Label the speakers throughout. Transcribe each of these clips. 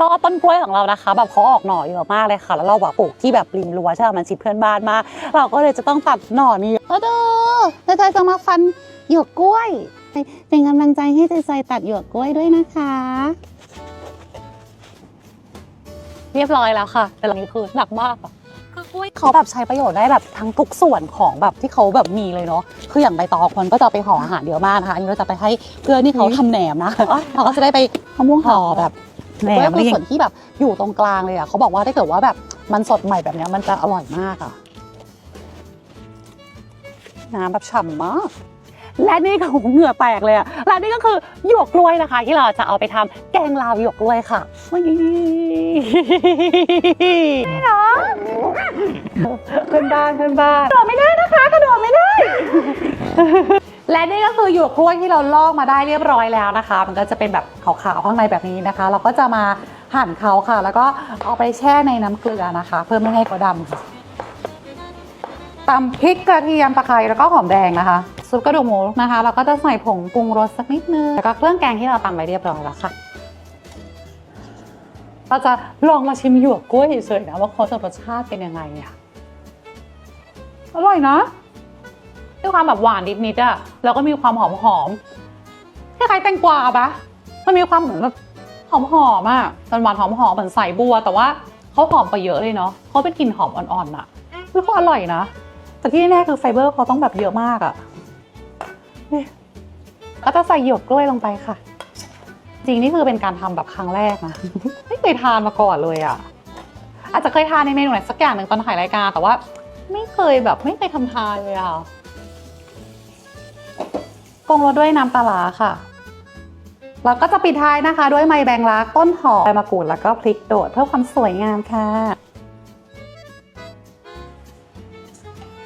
Speaker 1: ก็ต้นกล้วยของเรานะคะ แบบเขาออกหน่อเยอะมากเลยค่ะ แล้วเราแบบปลูกที่แบบริมรั้วใช่ไหมมันชิดเพื่อนบ้านมาก เราก็เลยจะต้องตัดหน่อนี้เออเด้อใจใจจะมาฟันหยวกกล้วย เป็นกำลังใจให้ใจใจตัดหยวกกล้วยด้วยนะคะ เรียบร้อยแล้วค่ะ แต่หลังนี้คือหนักมากอะคือกล้วยเขาแบบใช้ประโยชน์ได้แบบทั้งทุกส่วนของแบบที่เขาแบบมีเลยเนาะ คืออย่างใบตองมันก็จะเอาไปห่ออาหารเยอะมากนะคะ อันนี้เราจะไปให้เพื่อนที่เขาทำแหนมนะเราก็จะได้ไปมะม่วงห่อแบบ แหนมคือส่วนที่แบบอยู่ตรงกลางเลยอะเขาบอกว่าถ้าเกิดว่าแบบมันสดใหม่แบบเนี้ยมันจะอร่อยมากอะน้ำแบบฉ่ำมากและนี่ก็เหงื่อแตกเลยอะและนี่ก็คือหยวกกล้วยนะคะ ที่เราจะเอาไปทำแกงลาวหยวกกล้วยค่ะวันนี้นี่เนาะเพื่อนบ้านเพื่อนบ้านกระโดดไม่ได้นะคะกระโดดไม่ได้ และนี่ก็คือหยวกกล้วยที่เราลอกมาได้เรียบร้อยแล้วนะคะ มันก็จะเป็นแบบขาวๆข้างในแบบนี้นะคะ เราก็จะมาหั่นเขาค่ะ แล้วก็เอาไปแช่ในน้ำเกลือนะคะ เพื่อไม่ให้เขาดำค่ะตำพริกกระเทียมตะไคร้แล้วก็หอมแดงนะคะ ซุปกระดูกหมูนะคะ เราก็จะใส่ผงปรุงรสสักนิดนึงแล้วก็เครื่องแกงที่เราตำไว้เรียบร้อยแล้วค่ะเราจะลองมาชิมหยวกกล้วยเฉยๆนะว่าเขาจะรสชาติเป็นยังไงอะอร่อยนะ มีความแบบหวานนิดๆอะแล้วก็มีความหอมๆคล้ายๆแตงกวาปะมันมีความเหมือนแบบหอมๆอะหวานๆหอมๆเหมือนใส่บัว แต่ว่าเขาหอมไปเยอะเลยเนาะเขาเป็นกลิ่นหอมอ่อนๆอะคือเขาอร่อยนะ แต่ที่แน่คือไฟเบอร์เขาต้องแบบเยอะมากอะนี่ก็จะใส่หยวกกล้วยลงไปค่ะ จริงนี่คือเป็นการทำแบบครั้งแรกนะ ไม่เคยทานมาก่อนเลยอะอาจจะเคยทานในเมนูไหนสักอย่างหนึ่งตอนถ่ายรายการแต่ว่า ไม่เคยแบบไม่เคยทำทานเลยอะ ปรุงรสด้วยน้ำปลาร้าค่ะแล้วก็จะปิดท้ายนะคะ ด้วยไมแบงลักต้นหอมใบมะกรูดแล้วก็พริกโดดเพื่อความสวยงามค่ะ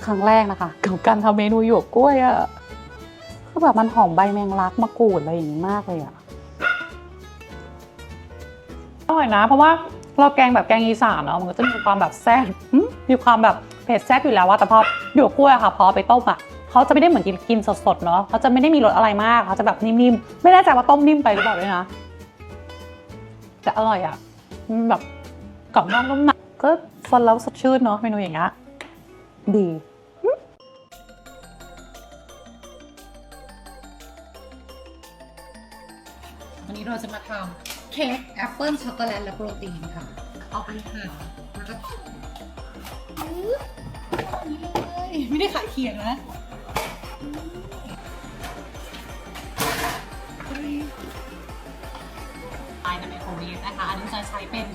Speaker 1: ครั้งแรกนะคะกับการทำเมนูหยวกกล้วยอะคือแบบมันหอมใบแมงลักมะกรูดอะไรอย่างนี้มากเลยอะอร่อยนะ เพราะว่าเราแกงแบบแกงอีสานเนาะมันก็จะมีความแบบแซ่บอืมมีความแบบเผ็ดแซ่บอยู่แล้วว่าแต่พอหยวกกล้วยอะค่ะ พอเอาไปต้มอะ เขาจะไม่ได้เหมือนกินกินสดๆเนาะเขาจะไม่ได้มีรสอะไรมากเขาจะแบบนิ่มๆ ไม่แน่ใจว่าต้มนิ่มไปหรือเปล่าด้วยนะแต่อร่อยอะมันแบบกรอบนอกนุ่มในก็ฟันแล้วสดชื่นเนาะเมนูอย่างเงี้ยดี
Speaker 2: วันนี้เราจะมาทำเค้กแอปเปิลช็อกโกแลตและโปรตีนค่ะ เอาไปหั่นแล้วก็นี่เลยไม่ได้ขายเคียงนะ ภายในไมโครเวฟนะคะ อันนี้จะใช้เป็น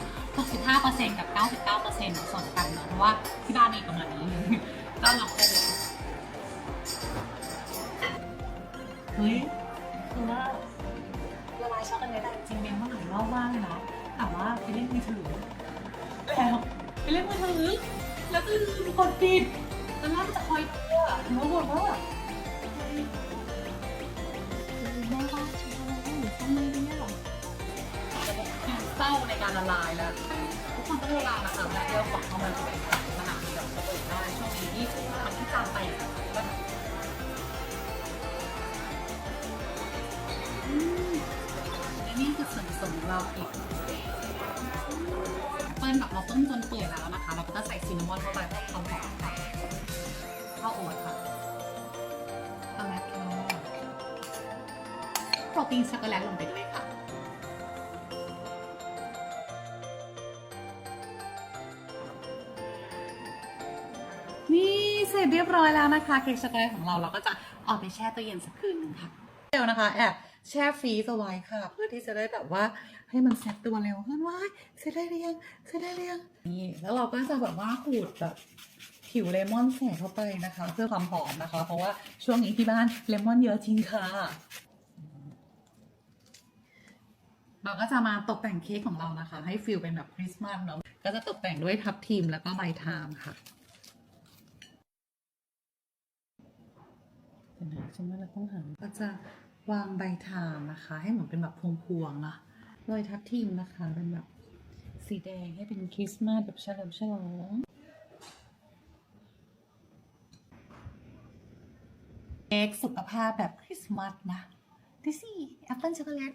Speaker 2: 65%กับ 99%ผสมกันเนอะเพราะว่าที่บ้านมีประมาณนี้ก็ลองไปดูเฮ้ยคือว่าละลายช็อกโกแลตอะจริงเป็นมาหลายรอบมากเลยนะแต่ว่าไปเล่นมือถือแล้วไปเล่นมือถือแล้วก็ลืมกดปิดแล้วน่าจะคอย การละลายแล้วทุกคนต้องละลายนะคะและเดี๋ยวฝักเข้ามาเป็นมหาวิทยาลัยเปิดได้ช่วงนี้ที่ทำที่จำไปก็และนี่คือส่วนผสมของเราอีกเปิ้ลแบบเราต้มจนเปื่อยแล้วนะคะ เราก็จะใส่ซินนามอนเข้าไปเพื่อความหอมค่ะข้าวโอ๊ตค่ะช็อกโกแลตค่ะโปรตีนช็อกโกแลตลงไปด้วยค่ะ เสร็จเรียบร้อยแล้วนะคะเค้กช็อกโกแลตของเราเราก็จะเอาไปแช่ตู้เย็นสักคืนหนึงค่ะเดี๋ยวนะคะแอบแช่ฟรีซเอาไว้ค่ะ เพื่อที่จะได้แบบว่าให้มันเซ็ตตัวเร็วขึ้นว้าเสร็จได้หรือยังเสร็จได้หรือยังนี่แล้วเราก็จะแบบว่าขูดแบบผิวเลมอนใส่เข้าไปนะคะ เพื่อความหอมนะคะ เพราะว่าช่วงนี้ที่บ้านเลมอนเยอะจริงค่ะเราก็จะมาตกแต่งเค้กของเรานะคะ ให้ฟิลเป็นแบบคริสต์มาสเนาะก็จะตกแต่งด้วยทับทิมแล้วก็ใบทามค่ะ เดี๋ยวนะฉันว่าเราต้องหาก็จะวางใบทามนะคะ ให้เหมือนเป็นแบบพวงๆนะโดยทับทิมนะคะเป็นแบบสีแดงให้เป็นคริสต์มาสแบบเฉลิมฉลองเค้กสุขภาพแบบคริสต์มาสนะดูสิแอปเปิลช็อกโกแลต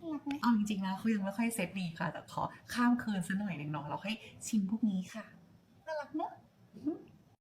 Speaker 3: น่ารักไหม
Speaker 1: เอาจริงๆนะเขายังไม่ค่อยเซตดีค่ะ แต่ขอข้ามคืนสักหน่อยหนึ่งเนาะเราให้ชิมพวกนี้ค่ะน่ารักเนอะ